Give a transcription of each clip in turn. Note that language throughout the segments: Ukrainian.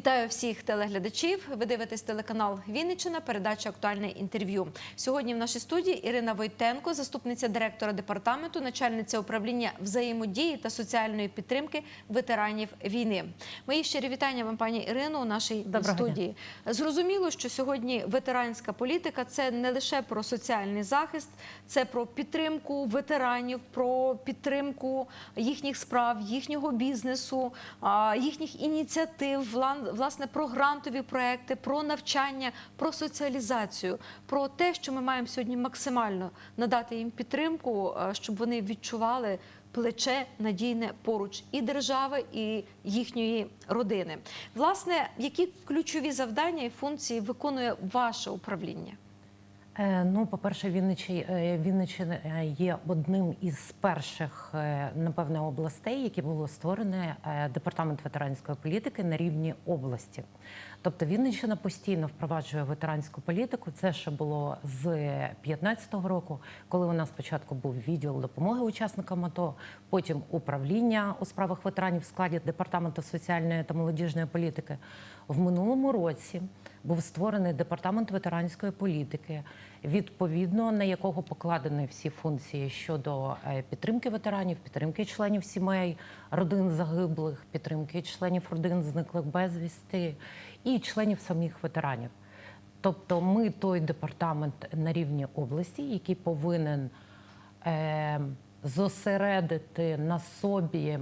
Вітаю всіх телеглядачів. Ви дивитесь телеканал Вінниччина, передача Актуальне інтерв'ю. Сьогодні в нашій студії Ірина Войтенко, заступниця директора департаменту, начальниця управління взаємодії та соціальної підтримки ветеранів війни. Мої щирі вітання вам, пані Ірино, у нашій Доброго студії. Зрозуміло, що сьогодні ветеранська політика це не лише про соціальний захист, це про підтримку ветеранів, про підтримку їхніх справ, їхнього бізнесу, їхніх ініціатив, власне про грантові проекти, про навчання, про соціалізацію, про те, що ми маємо сьогодні максимально надати їм підтримку, щоб вони відчували. Плече надійне поруч і держави, і їхньої родини. Власне, які ключові завдання і функції виконує ваше управління? Е, Ну, по-перше, Вінничі, е, Вінниччина е, є одним із перших, е, напевне, областей, які було створене е, департамент ветеранської політики на рівні області. Тобто Вінниччина постійно впроваджує ветеранську політику. Це ще було з 2015 року, коли у нас спочатку був відділ допомоги учасникам АТО, потім управління у справах ветеранів в складі департаменту соціальної та молодіжної політики. В минулому році був створений департамент ветеранської політики, відповідно на якого покладені всі функції щодо е, підтримки ветеранів, підтримки членів сімей, родин загиблих, підтримки членів родин зниклих безвісти і членів самих ветеранів. Тобто, ми той департамент на рівні області, який повинен е, зосередити на собі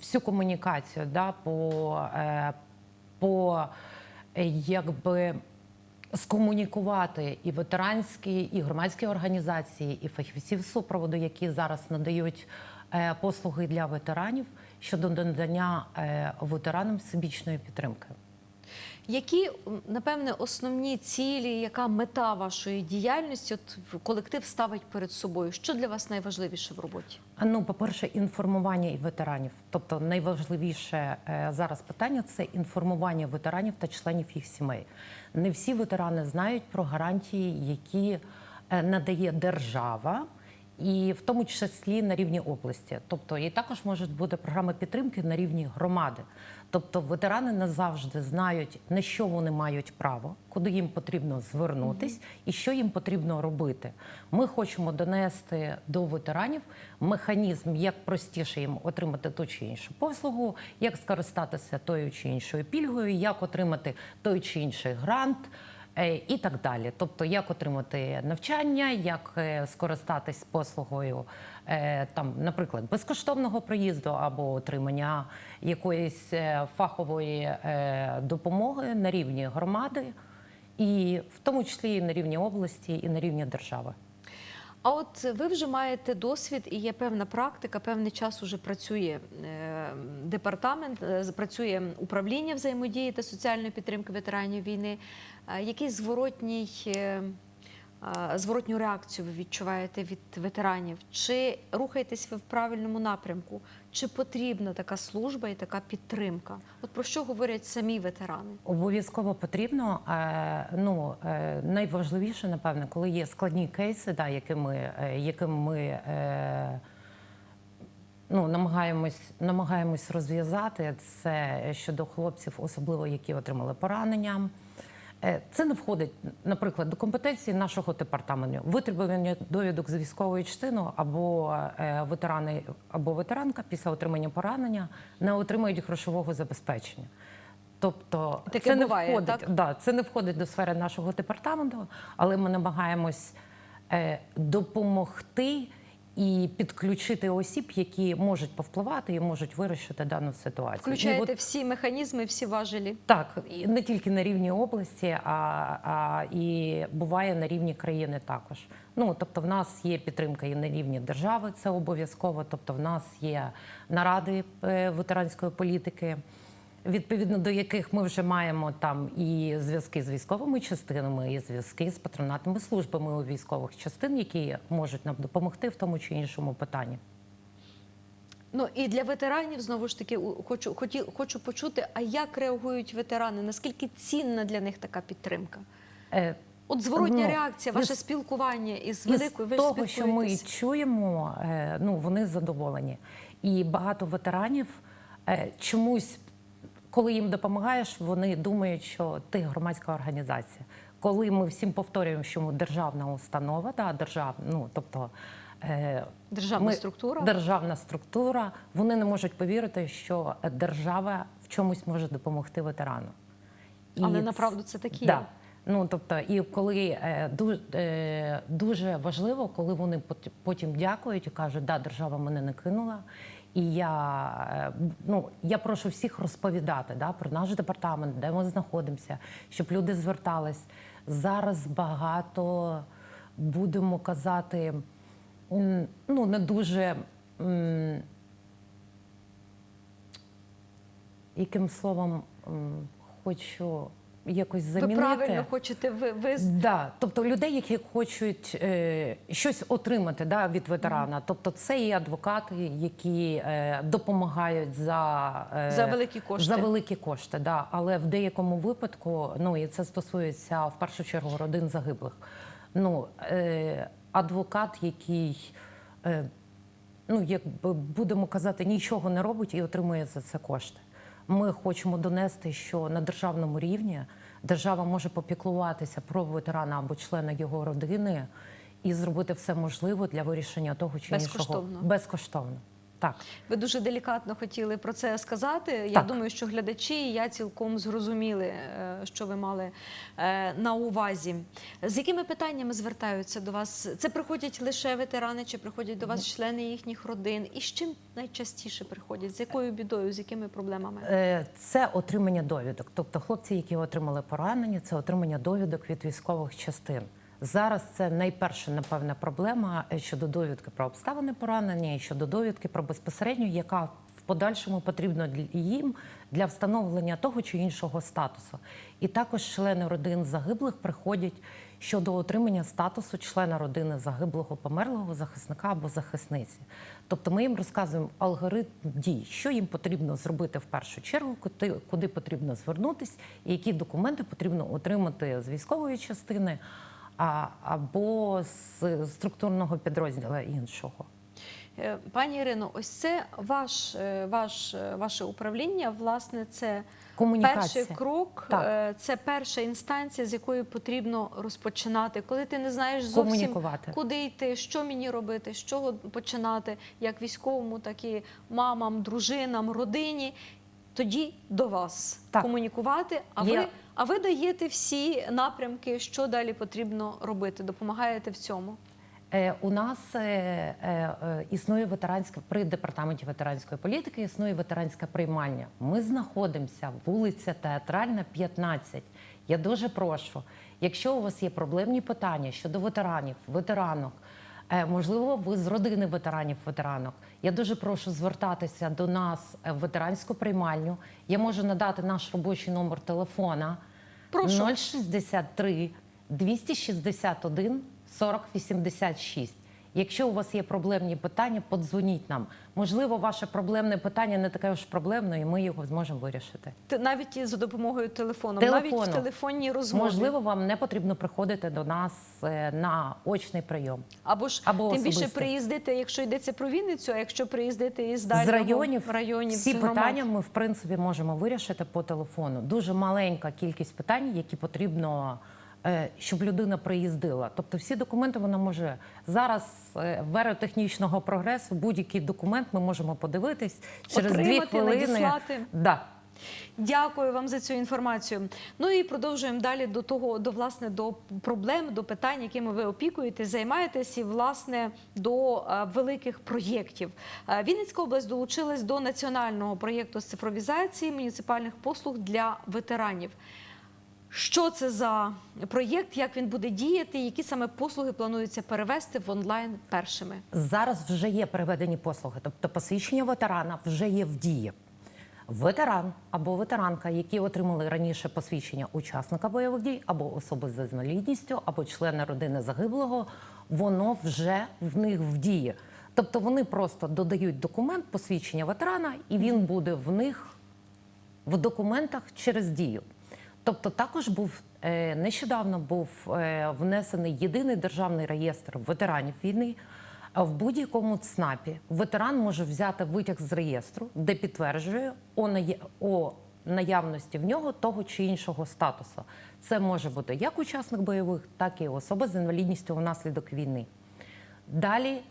всю комунікацію да, по, е, по якби скомунікувати і ветеранські, і громадські організації, і фахівців супроводу, які зараз надають е, послуги для ветеранів щодо надання е, ветеранам всебічної підтримки. Які напевне основні цілі, яка мета вашої діяльності? От колектив ставить перед собою? Що для вас найважливіше в роботі? Ну, по-перше, інформування і ветеранів. Тобто найважливіше е, зараз питання це інформування ветеранів та членів їх сімей. Не всі ветерани знають про гарантії, які е, надає держава. І в тому числі на рівні області, тобто і також можуть бути програми підтримки на рівні громади. Тобто ветерани не завжди знають на що вони мають право, куди їм потрібно звернутись і що їм потрібно робити. Ми хочемо донести до ветеранів механізм, як простіше їм отримати ту чи іншу послугу, як скористатися тою чи іншою пільгою, як отримати той чи інший грант. Е, І так далі, тобто як отримати навчання, як е, скористатись послугою, е, там, наприклад, безкоштовного проїзду або отримання якоїсь фахової допомоги на рівні громади, і в тому числі і на рівні області, і на рівні держави. А от ви вже маєте досвід і є певна практика, певний час уже працює е, департамент, е, працює управління взаємодії та соціальної підтримки ветеранів війни. Який зворотній е, зворотню реакцію ви відчуваєте від ветеранів? Чи рухаєтесь ви в правильному напрямку? Чи потрібна така служба і така підтримка? От про що говорять самі ветерани? Обов'язково потрібно. е, Ну е, найважливіше, напевне, коли є складні кейси, да, якими ми, е, яким ми ну, намагаємось, намагаємось розв'язати. Це щодо хлопців, особливо які отримали поранення. Е, Це не входить, наприклад, до компетенції нашого департаменту. Витребування довідок з військової частини або е, ветерани або ветеранка після отримання поранення не отримують грошового забезпечення. Тобто Таке це не входить, так? Да, це не входить до сфери нашого департаменту, але ми намагаємось е, допомогти і підключити осіб, які можуть повпливати і можуть вирішити дану ситуацію. І Включаєте от всі механізми, всі важелі? так, і не тільки на рівні області, а, а і буває на рівні країни також. Ну тобто, в нас є підтримка і на рівні держави, це обов'язково. Тобто, в нас є наради е, ветеранської політики. Відповідно до яких ми вже маємо там і зв'язки з військовими частинами, і зв'язки з патронатними службами у військових частин, які можуть нам допомогти в тому чи іншому питанні. Ну і для ветеранів знову ж таки хочу хоті, хочу почути, а як реагують ветерани? Наскільки цінна для них така підтримка? Е, От зворотня Ну, реакція, із- ваше спілкування із Із великою ви ж того, що ми чуємо, е, ну вони задоволені. І багато ветеранів е, чомусь коли їм допомагаєш, вони думають, що ти громадська організація. Коли ми всім повторюємо, що ми державна установа, да, держав, ну тобто е, Державна структура. державна структура, вони не можуть повірити, що держава в чомусь може допомогти ветерану. Але це, направду це такі. да. Ну тобто, і коли е, дуже, дуже важливо, коли вони потім дякують і кажуть, да, держава мене не кинула. І я, е, ну, я прошу всіх розповідати да, про наш департамент, де ми знаходимося, щоб люди звертались. Зараз багато будемо казати, ну не дуже. яким словом хочу якось Ви замінити. правильно хочете ви, ви Да, тобто людей, які хочуть е, щось отримати да, від ветерана. Тобто це і адвокати, які е, допомагають за, е, За великі кошти. За великі кошти, да. Але в деякому випадку, ну і це стосується в першу чергу родин загиблих. Ну, е, адвокат, який, е, ну, якби будемо казати, нічого не робить і отримує за це кошти. Ми хочемо донести, що на державному рівні держава може попіклуватися про ветерана або члена його родини і зробити все можливе для вирішення того чи іншого Безкоштовно. Так. Ви дуже делікатно хотіли про це сказати. Я думаю, що глядачі і я цілком зрозуміли, е, що ви мали е, на увазі. З якими питаннями звертаються до вас? Це приходять лише ветерани, чи приходять до вас члени їхніх родин? І з чим найчастіше приходять? З якою бідою, з якими проблемами? Е, Це отримання довідок. Тобто хлопці, які отримали поранення, це отримання довідок від військових частин. Зараз це найперша, напевне, проблема е, щодо довідки про обставини поранення і щодо довідки про безпосередньо, яка в подальшому потрібна їм для встановлення того чи іншого статусу. І також члени родин загиблих приходять щодо отримання статусу члена родини загиблого померлого захисника або захисниці. Тобто ми їм розказуємо алгоритм дій, що їм потрібно зробити в першу чергу, куди, потрібно звернутись, і які документи потрібно отримати з військової частини а, або з структурного підрозділу іншого. Е, Пані Ірино, ось це ваш, е, ваш, е, ваше управління. Власне, це перший крок, Так. це перша інстанція, з якої потрібно розпочинати. Коли ти не знаєш зовсім куди йти, що мені робити, з чого починати, як військовому, так і мамам, дружинам, родині. Тоді до вас Так. комунікувати. А Є- ви а ви даєте всі напрямки, що далі потрібно робити, допомагаєте в цьому. Е, У нас е, е, існує ветеранська при департаменті ветеранської політики. Існує ветеранське приймання. Ми знаходимося вулиця Театральна, 15. Я дуже прошу, якщо у вас є проблемні питання щодо ветеранів, ветеранок. Е, Можливо, ви з родини ветеранів, ветеранок. Я дуже прошу звертатися до нас е, в ветеранську приймальню. Я можу надати наш робочий номер телефона Прошу. 063 261 40 86. Якщо у вас є проблемні питання, подзвоніть нам. Можливо, ваше проблемне питання не таке ж проблемне, і ми його зможемо вирішити. Навіть і за допомогою телефону, навіть Телефону. в телефонній розмові. Можливо, вам не потрібно приходити до нас е, на очний прийом. Або ж Або тим більше особисто. приїздити, якщо йдеться про Вінницю, а якщо приїздити із З районів, районів всі з громад. питання ми в принципі можемо вирішити по телефону. Дуже маленька кількість питань, які потрібно, щоб людина приїздила. Тобто, всі документи вона може зараз е, в еру технічного прогресу. Будь-який документ ми можемо подивитись через дві хвилини. надіслати. Да. Дякую вам за цю інформацію. Ну і продовжуємо далі до того, до власне до проблем, до питань, якими ви опікуєтесь, займаєтесь, і власне до е, великих проєктів. Е, Вінницька область долучилась до національного проєкту з цифровізації муніципальних послуг для ветеранів. Що це за проєкт? Як він буде діяти? Які саме послуги планується перевести в онлайн першими? Зараз вже є переведені послуги, тобто посвідчення ветерана вже є в дії. Ветеран або ветеранка, які отримали раніше посвідчення учасника бойових дій, або особи з інвалідністю, або члена родини загиблого, воно вже в них в дії. Тобто вони просто додають документ посвідчення ветерана, і він буде в них в документах через дію. Тобто, також був е, нещодавно був е, внесений єдиний державний реєстр ветеранів війни. А в будь-якому ЦНАПі ветеран може взяти витяг з реєстру, де підтверджує о, наявності в нього того чи іншого статусу. Це може бути як учасник бойових, так і особа з інвалідністю внаслідок війни. Далі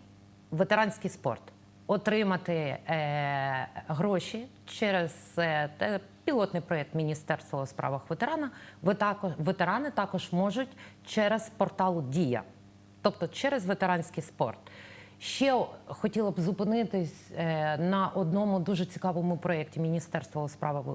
ветеранський спорт. Отримати е, гроші через е, те, пілотний проєкт Міністерства у справах ветерана. Ветерани також можуть через портал Дія, тобто через ветеранський спорт. Ще хотіла б зупинитись е, на одному дуже цікавому проєкті Міністерства у справах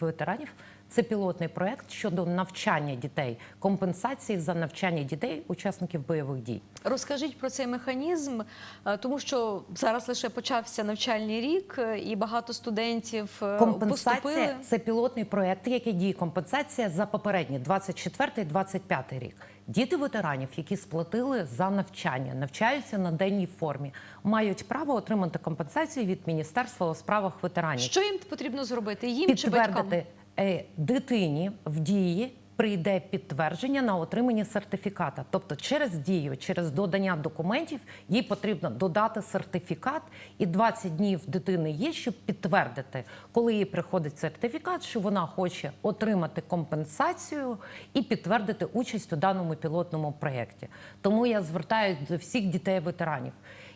ветеранів. Це пілотний проєкт щодо навчання дітей, компенсації за навчання дітей, учасників бойових дій. Розкажіть про цей механізм, е, тому що зараз лише почався навчальний рік, е, і багато студентів е, Компенсація поступили. це пілотний проєкт, який діє компенсація за попередні 24-25 рік. Діти ветеранів, які сплатили за навчання, навчаються на денній формі, мають право отримати компенсацію від Міністерства у справах ветеранів. Що їм потрібно зробити? Їм чи батькам? Е, дитині в дії. Прийде підтвердження на отримання сертифіката, тобто через дію, через додання документів, їй потрібно додати сертифікат, і 20 днів дитини є, щоб підтвердити, коли їй приходить сертифікат, що вона хоче отримати компенсацію і підтвердити участь у даному пілотному проєкті. Тому я звертаюся до всіх дітей-ветеранів.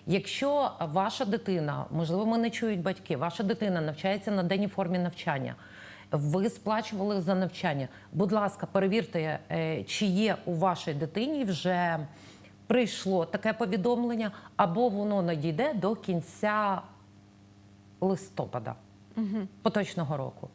Якщо ваша дитина, можливо, мене чують батьки, ваша дитина навчається на денній формі навчання. Ви сплачували за навчання. Будь ласка, перевірте, е, чи є у вашій дитині вже прийшло таке повідомлення, або воно надійде до кінця листопада поточного року.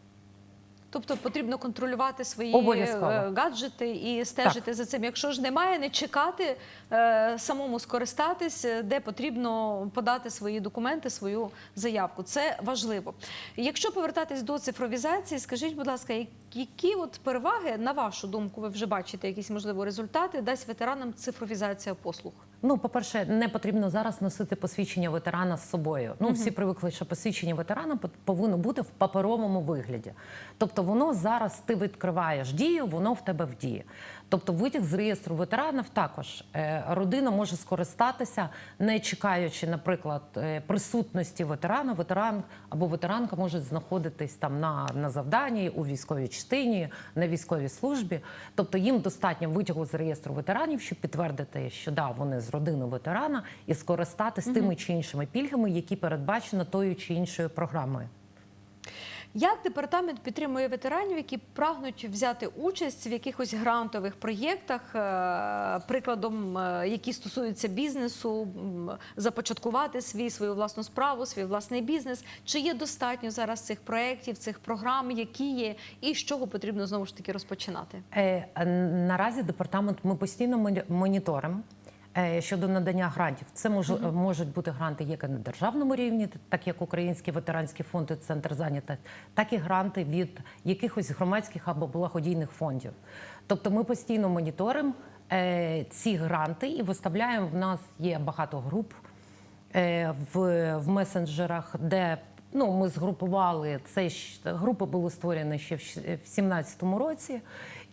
Тобто потрібно контролювати свої Обов'язково. е, гаджети і стежити за цим. Якщо ж немає, не чекати, е, самому скористатись, де потрібно подати свої документи, свою заявку. Це важливо. Якщо повертатись до цифровізації, скажіть, будь ласка, які от переваги, на вашу думку, ви вже бачите якісь можливо результати, дасть ветеранам цифровізація послуг? Ну, по-перше, не потрібно зараз носити посвідчення ветерана з собою. Ну, всі привикли, що посвідчення ветерана повинно бути в паперовому вигляді. Тобто, воно зараз ти відкриваєш дію, воно в тебе в дії. Тобто, витяг з реєстру ветеранів також е, родина може скористатися, не чекаючи, наприклад, е, присутності ветерана. Ветеран або ветеранка може знаходитись там на, на завданні у військовій частині, на військовій службі. Тобто їм достатньо витягу з реєстру ветеранів, щоб підтвердити, що да, вони з родини ветерана, і скористатись тими чи іншими пільгами, які передбачено тою чи іншою програмою. Як департамент підтримує ветеранів, які прагнуть взяти участь в якихось грантових проєктах, е, прикладом, е, які стосуються бізнесу, започаткувати свій свою власну справу, свій власний бізнес? Чи є достатньо зараз цих проєктів, цих програм, які є, і з чого потрібно знову ж таки розпочинати? Е, Наразі департамент ми постійно моні- моніторимо. Е, Щодо надання грантів, це може, можуть бути гранти як на державному рівні, так як Український ветеранський фонд і центр зайнятості, так і гранти від якихось громадських або благодійних фондів. Тобто ми постійно моніторимо е, ці гранти і виставляємо. В нас є багато груп е, в, в месенджерах, де ну, ми згрупували це групи були створені ще в 2017 році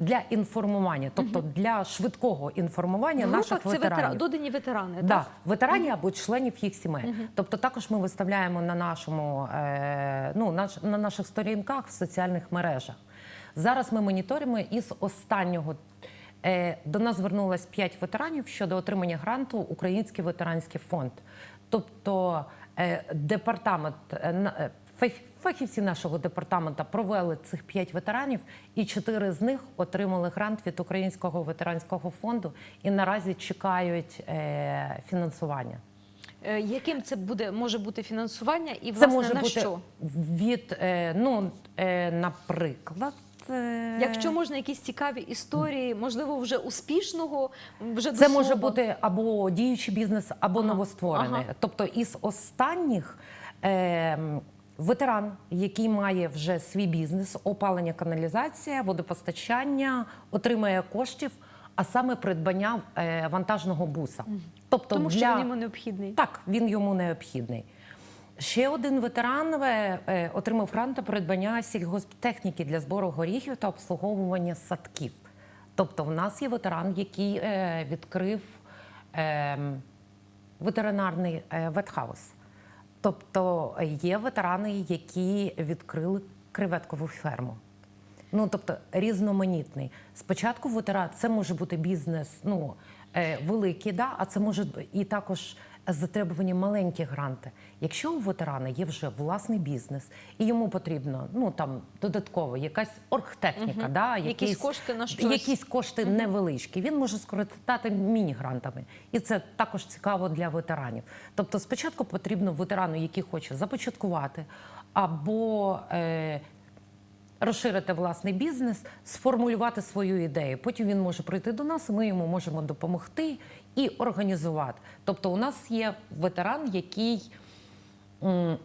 для інформування, тобто для швидкого інформування В наших групах це ветеранів. ветера... додані ветерани, Да, так? ветеранів або членів їх сімей. Тобто також ми виставляємо на нашому е, ну, наш, на наших сторінках в соціальних мережах. Зараз ми моніторимо із останнього. Е, до нас звернулось 5 ветеранів щодо отримання гранту Український ветеранський фонд. Тобто е, департамент е, е, фахівці нашого департамента провели цих 5 ветеранів, і 4 з них отримали грант від Українського ветеранського фонду і наразі чекають е, фінансування. Е, Яким це буде може бути фінансування і Це власне може на бути що? від, е, ну, е, наприклад. Е, Якщо можна якісь цікаві історії, можливо, вже успішного, вже Це може бути або діючий бізнес, або Ага, новостворений. ага. Тобто, із останніх е, ветеран, який має вже свій бізнес, опалення, каналізація, водопостачання, отримає коштів, а саме придбання е, вантажного буса. Тобто тому, для... що він йому необхідний. Так, він йому необхідний. Ще один ветеран е, е, отримав грант на придбання сільгосптехніки для збору горіхів та обслуговування садків. Тобто, в нас є ветеран, який е, відкрив е, ветеринарний ветхаус. Тобто є ветерани, які відкрили креветкову ферму. Ну, тобто різноманітний. Спочатку ветеран це може бути бізнес, ну великий, да, а це може і також затребувані маленькі гранти. Якщо у ветерана є вже власний бізнес, і йому потрібно ну там додатково якась оргтехніка, да, Якісь кошти на щось. якісь кошти невеличкі, він може скористати міні-грантами. І це також цікаво для ветеранів. Тобто, спочатку потрібно ветерану, який хоче започаткувати або е, розширити власний бізнес, сформулювати свою ідею. Потім він може прийти до нас, і ми йому можемо допомогти і організувати. Тобто, у нас є ветеран, який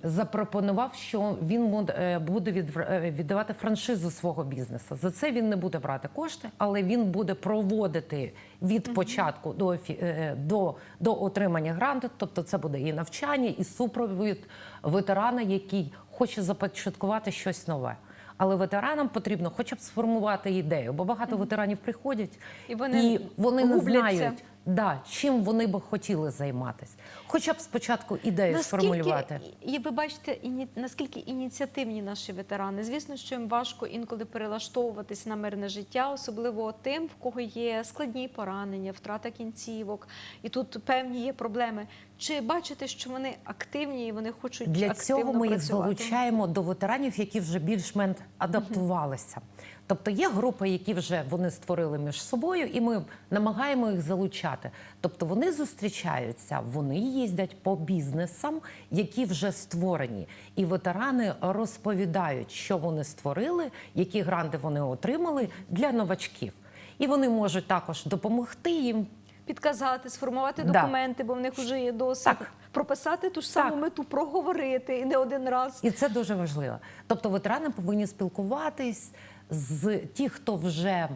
запропонував, що він е, буде е, віддавати франшизу свого бізнесу. За це він не буде брати кошти, але він буде проводити від початку до, е, до, до отримання гранту. Тобто, це буде і навчання, і супровід ветерана, який хоче започаткувати щось нове. Але ветеранам потрібно хоча б сформувати ідею, бо багато ветеранів приходять І вони і вони не знають, да, чим вони би хотіли займатися. Хоча б спочатку ідею сформулювати. і ви бачите, іні, наскільки ініціативні наші ветерани. Звісно, що їм важко інколи перелаштовуватись на мирне життя, особливо тим, в кого є складні поранення, втрата кінцівок, і тут певні є проблеми. Чи бачите, що вони активні і вони хочуть Для активно цього ми їх працювати? залучаємо до ветеранів, які вже більш-менш адаптувалися. Тобто є групи, які вже вони створили між собою, і ми намагаємо їх залучати. Тобто вони зустрічаються, вони їздять по бізнесам, які вже створені, і ветерани розповідають, що вони створили, які гранти вони отримали для новачків. І вони можуть також допомогти їм Підказати, сформувати Да. документи, бо в них вже є досвід. Так. Прописати ту ж саму Так. мету, проговорити і не один раз. І це дуже важливо. Тобто ветерани повинні спілкуватись з ті, хто вже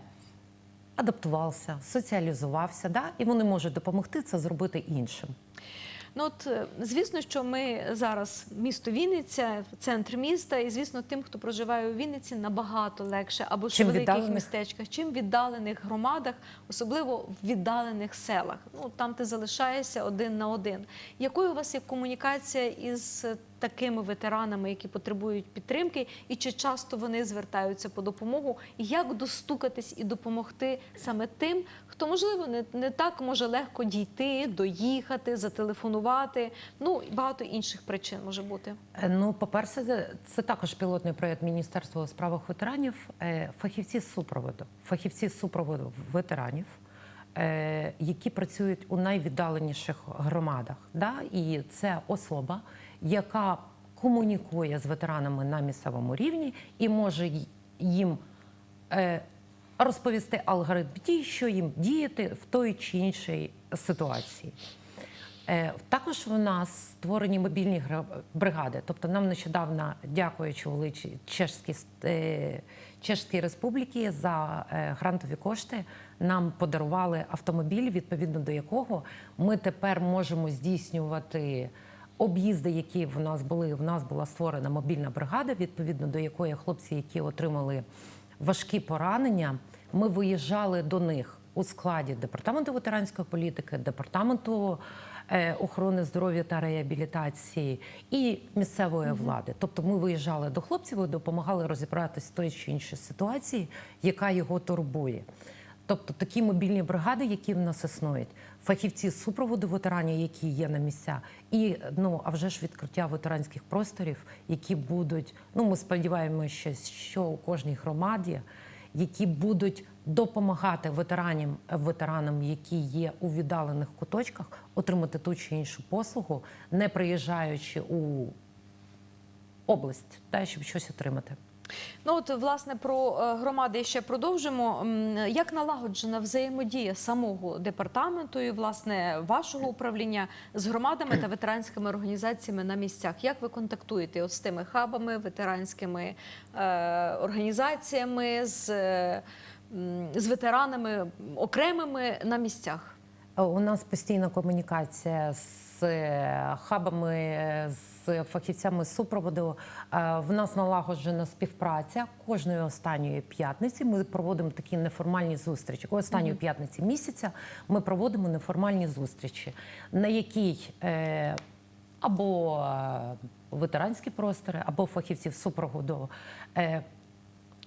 адаптувався, соціалізувався, да? і вони можуть допомогти це зробити іншим. Ну от е, звісно, що ми зараз місто Вінниця, центр міста, і звісно, тим, хто проживає у Вінниці, набагато легше або ж в великих віддалених. містечках, чим в віддалених громадах, особливо в віддалених селах. Ну там ти залишаєшся один на один. Якою у вас є комунікація із такими ветеранами, які потребують підтримки, і чи часто вони звертаються по допомогу? І як достукатись і допомогти саме тим, хто можливо не, не так може легко дійти, доїхати, зателефонувати? Ну і багато інших причин може бути. Е, Ну, по-перше, це, це також пілотний проєкт Міністерства у справах ветеранів. Е, Фахівці з супроводу, фахівці з супроводу ветеранів, е, які працюють у найвіддаленіших громадах. Да? І це особа, яка комунікує з ветеранами на місцевому рівні і може їм е, розповісти алгоритм дій, що їм діяти в той чи іншій ситуації. Е, Також в нас створені мобільні бригади. Тобто нам нещодавно, дякуючи величі Чешській, е, Чешській Республіки за грантові кошти, нам подарували автомобіль, відповідно до якого ми тепер можемо здійснювати об'їзди, які в нас були. В нас була створена мобільна бригада, відповідно до якої хлопці, які отримали важкі поранення, ми виїжджали до них у складі департаменту ветеранської політики, департаменту е, охорони здоров'я та реабілітації і місцевої влади. Тобто, ми виїжджали до хлопців і допомагали розібратися в той чи іншій ситуації, яка його турбує. Тобто такі мобільні бригади, які в нас існують, фахівці супроводу ветеранів, які є на місця, і ну а вже ж відкриття ветеранських просторів, які будуть. Ну ми сподіваємося, що у кожній громаді, які будуть допомагати ветеранам, ветеранам, які є у віддалених куточках, отримати ту чи іншу послугу, не приїжджаючи у область, та щоб щось отримати. Ну от власне про е, громади ще продовжимо. Як налагоджена взаємодія самого департаменту і власне вашого управління з громадами та ветеранськими організаціями на місцях? Як ви контактуєте от з тими хабами, ветеранськими е, організаціями, з, е, з ветеранами окремими на місцях? Е, У нас постійна комунікація з е, хабами, е, з фахівцями супроводу. В нас налагоджена співпраця кожної останньої п'ятниці. Ми проводимо такі неформальні зустрічі. Останньої п'ятниці місяця ми проводимо неформальні зустрічі, на якій або ветеранські простори, або фахівців супроводу.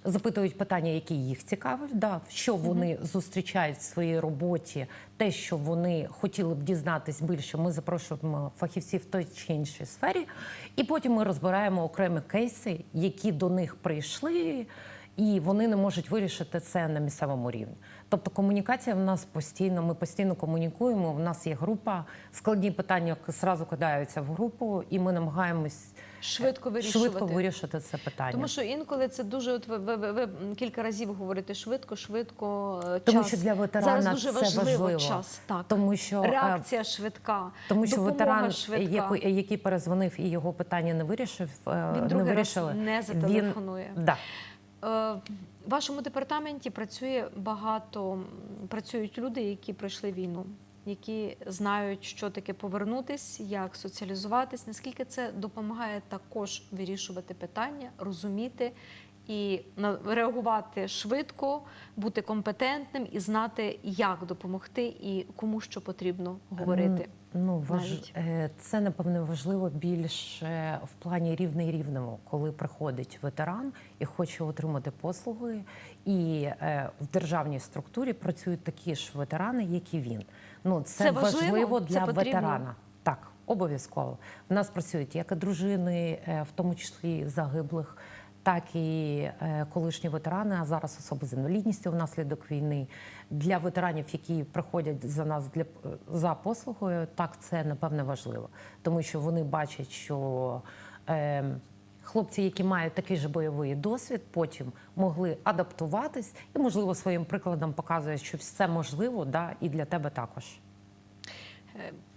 Запитують питання, які їх цікавлять, да, що вони зустрічають в своїй роботі, те, що вони хотіли б дізнатись більше. Ми запрошуємо фахівців в той чи іншій сфері, і потім ми розбираємо окремі кейси, які до них прийшли, і вони не можуть вирішити це на місцевому рівні. Тобто комунікація в нас постійно, ми постійно комунікуємо. В нас є група, складні питання зразу кидаються в групу, і ми намагаємось Швидко вирішувати. швидко вирішити це питання. Тому що інколи це дуже от ви, ви, ви, ви кілька разів говорите швидко, швидко. е, Тому що для ветерана зараз дуже це важливо, важливо. час. Так Тому що, е, реакція швидка, Тому що ветеран, швидка. який, перезвонив і його питання не вирішив, е, Він не вирішили, не зателефонує. Він, да. Вашому департаменті працює багато працюють люди, які пройшли війну, які знають, що таке повернутись, як соціалізуватись. Наскільки це допомагає також вирішувати питання, розуміти і реагувати швидко, бути компетентним і знати, як допомогти і кому що потрібно говорити. Ну, важ... е, це напевно важливо більше в плані рівний рівному, коли приходить ветеран і хоче отримати послуги, і е, в державній структурі працюють такі ж ветерани, як і він. Ну це, Це важливо? Це для потрібно? ветерана. Так, обов'язково. В нас працюють як і дружини, е, в тому числі загиблих, так і е, колишні ветерани, а зараз особи з інвалідністю внаслідок війни. Для ветеранів, які приходять за нас для за послугою, так це напевне важливо, тому що вони бачать, що е, хлопці, які мають такий же бойовий досвід, потім могли адаптуватись і, можливо, своїм прикладом показує, що все можливо, да, і для тебе також.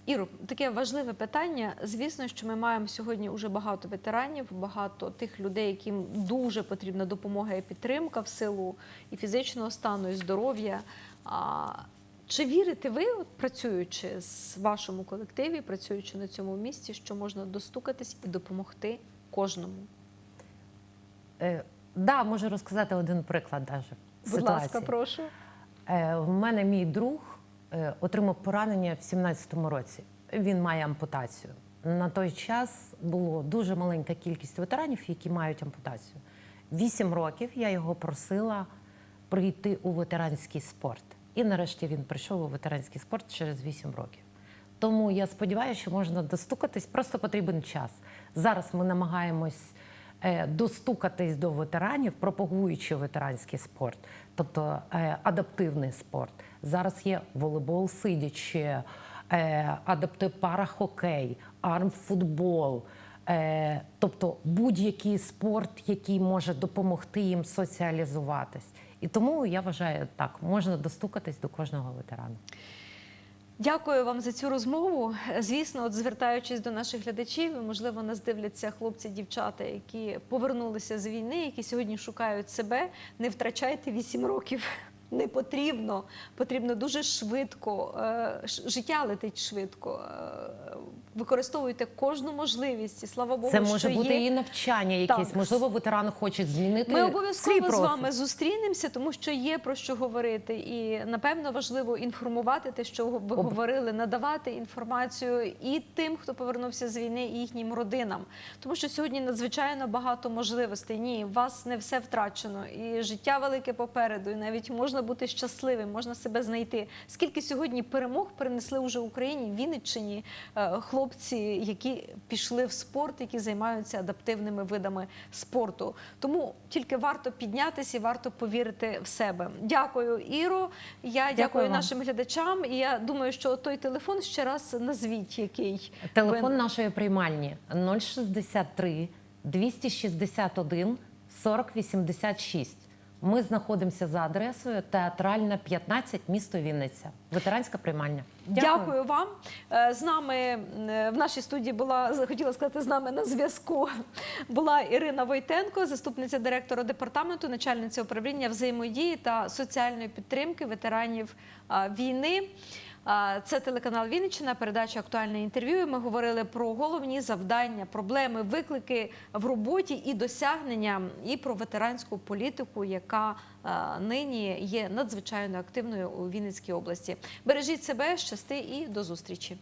Іро, таке важливе питання. Звісно, що ми маємо сьогодні уже багато ветеранів, багато тих людей, яким дуже потрібна допомога і підтримка в силу і фізичного стану, і здоров'я. Чи вірите ви, працюючи з вашому колективі, працюючи на цьому місці, що можна достукатись і допомогти кожному? Е, да, можу розказати один приклад даже Будь ситуації. ласка, прошу. Е, в мене мій друг отримав поранення в 17-му році. Він має ампутацію. На той час було дуже маленька кількість ветеранів, які мають ампутацію. Вісім років я його просила прийти у ветеранський спорт. І нарешті він прийшов у ветеранський спорт через вісім років. Тому я сподіваюся, що можна достукатись, просто потрібен час. Зараз ми намагаємось е, достукатись до ветеранів, пропагуючи ветеранський спорт, тобто е, адаптивний спорт. Зараз є волейбол сидячи, е, адаптив парахокей, армфутбол. Е, тобто будь-який спорт, який може допомогти їм соціалізуватись. І тому я вважаю, так можна достукатись до кожного ветерана. Дякую вам за цю розмову. Звісно, от звертаючись до наших глядачів, можливо, нас дивляться хлопці, дівчата, які повернулися з війни, які сьогодні шукають себе. Не втрачайте 8 років. Не потрібно, потрібно дуже швидко. е, Життя летить швидко. Е, Використовуйте кожну можливість. І слава Богу, Це може що бути є. і навчання якесь. Так. Можливо, ветерани хочуть змінити Ми обов'язково з вами зустрінемося, тому що є про що говорити. І напевно важливо інформувати те, що ви Об- говорили, надавати інформацію і тим, хто повернувся з війни, і їхнім родинам. Тому що сьогодні надзвичайно багато можливостей. Ні, у вас не все втрачено, і життя велике попереду. І навіть можна бути щасливим, можна себе знайти. Скільки сьогодні перемог принесли уже Україні, Вінниччині е, хлопці, які пішли в спорт, які займаються адаптивними видами спорту. Тому тільки варто піднятися і варто повірити в себе. Дякую, Іро. Я дякую, Дякую нашим глядачам. І я думаю, що той телефон ще раз назвіть, який Телефон ви- нашої приймальні 063 261 4086. Ми знаходимося за адресою Театральна 15, місто Вінниця. Ветеранська приймальня. Дякую. вам. Е, З нами е, в нашій студії була хотіла сказати з нами на зв'язку. Була Ірина Войтенко, заступниця директора департаменту, начальниця управління взаємодії та соціальної підтримки ветеранів війни. Це телеканал Вінниччина, передача актуальне інтерв'ю. Ми говорили про головні завдання, проблеми, виклики в роботі і досягнення, і про ветеранську політику, яка нині є надзвичайно активною у Вінницькій області. Бережіть себе, щасти і до зустрічі.